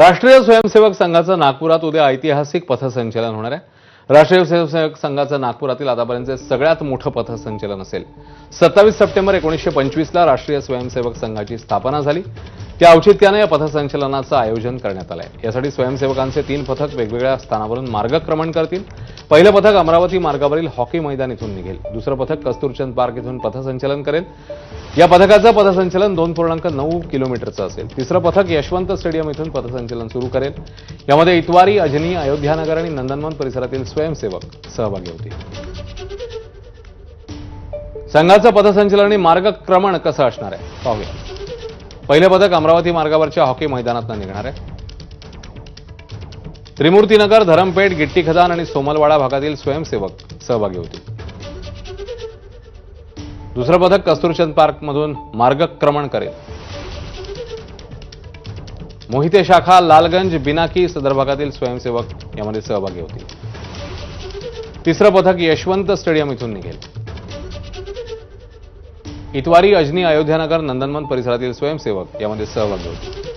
राष्ट्रीय स्वयंसेवक संघाचं नागपुरात उद्या ऐतिहासिक पथसंचलन होणार आहे. राष्ट्रीय स्वयंसेवक संघाचं नागपुरातील आतापर्यंतचे सगळ्यात मोठं पथसंचलन असेल. सत्तावीस सप्टेंबर एकोणीसशे पंचवीसला राष्ट्रीय स्वयंसेवक संघाची स्थापना झाली. त्या औचित्यानं या पथसंचलनाचं आयोजन करण्यात आलं आहे यासाठी स्वयंसेवकांचे तीन पथक वेगवेगळ्या स्थानावरून मार्गक्रमण करतील. पहिलं पथक अमरावती मार्गावरील हॉकी मैदान इथून निघेल. दुसरं पथक कस्तुरचंद पार्क इथून पथसंचलन करेल. या पथकाचं पथसंचलन दोन पूर्णांक नऊ किलोमीटरचं असेल. तिसरं पथक यशवंत स्टेडियम इथून पथसंचलन सुरू करेल. यामध्ये इतवारी अजनी अयोध्यानगर आणि नंदनवन परिसरातील स्वयंसेवक सहभागी होतील. संघाचं पथसंचलन आणि मार्गक्रमण कसं असणार आहे? पाहूया. पहिलं पथक अमरावती मार्गावरच्या हॉकी मैदानात निघणार आहे. त्रिमूर्तीनगर धरमपेठ गिट्टी खदान आणि सोमलवाडा भागातील स्वयंसेवक सहभागी होतील. दुसरं पथक कस्तुरचंद पार्कमधून मार्गक्रमण करेल. मोहिते शाखा लालगंज बिनाकी सदर भागातील स्वयंसेवक यामध्ये सहभागी होतील. तिसरं पथक यशवंत स्टेडियम इथून निघेल. इतवारी अजनी अयोध्यानगर नंदनवन परिसरातील स्वयंसेवक यामध्ये सहभागी होतील.